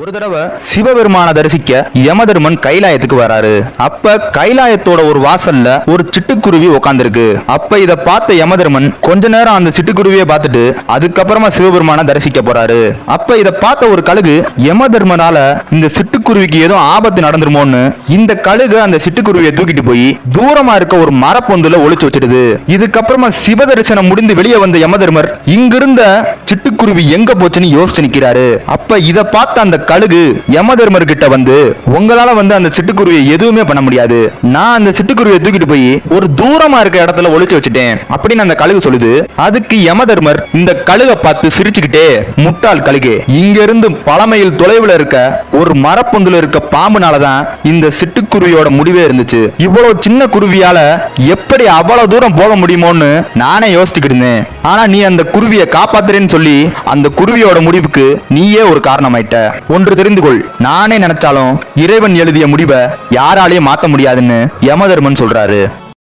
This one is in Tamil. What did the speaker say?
ஒரு தடவை சிவபெருமான தரிசிக்க யமதர்மன் கைலாயத்துக்கு வராரு. அப்ப கைலாயத்தோட ஒரு வாசல்ல ஒரு சிட்டுக்குருவி உட்காந்துருக்கு அப்ப இத பார்த்த யமதர்மன் கொஞ்ச நேரம் அந்த சிட்டுக்குருவியை பார்த்துட்டு அதுக்கப்புறமா சிவபெருமான தரிசிக்க போறாரு. அப்ப இத பார்த்த ஒரு கழுகு யமதர்மனால இந்த சிட்டுக்குருவிக்கு ஏதோ ஆபத்து நடந்துருமோன்னு இந்த கழுகு அந்த சிட்டுக்குருவியை தூக்கிட்டு போய் தூரமா இருக்க ஒரு மரப்பொந்துல ஒளிச்சு வச்சிடுது. இதுக்கப்புறமா சிவ தரிசனம் முடிந்து வெளியே வந்த யமதர்மர் இங்கிருந்த சிட்டுக்குருவி எங்க போச்சுன்னு யோசிச்சு நிக்கிறாரு. அப்ப இத பார்த்த அந்த கழுகு யமதர்மர் கிட்ட வந்து உங்களால வந்து அந்த சிட்டுக்குருவியை எதுவுமே பண்ண முடியாது. நான் அந்த சிட்டுக்குருவியை தூக்கிட்டு போய் ஒரு தூரமா இருக்க இடத்துல ஒழிச்சு வச்சுட்டேன். அப்படின்னு அந்த கழுகு சொல்லுது. அதுக்கு யமதர்மர் இந்த கழுகை பார்த்து சிரிச்சுக்கிட்டே முட்டாள் கழுகு இங்க இருந்து பல மைல் இருக்க ஒரு மரப்பொந்துல இருக்க பாம்புனாலதான் இந்த சிட்டுக்குருவியோட முடிவே இருந்துச்சு. இவ்வளவு சின்ன குருவியால எப்படி அவ்வளவு தூரம் போக முடியுமோன்னு நானே யோசிச்சுக்கிட்டு இருந்தேன். ஆனா நீ அந்த குருவியை காப்பாத்துறேன்னு சொல்லி அந்த குருவியோட முடிவுக்கு நீயே ஒரு காரணமாயிட்ட. ஒன்று தெரிந்து கொள் நானே நினைச்சாலும் இறைவன் எழுதிய முடிவை யாராலையும் மாத்த முடியாதுன்னு யமதர்மன் சொல்றாரு.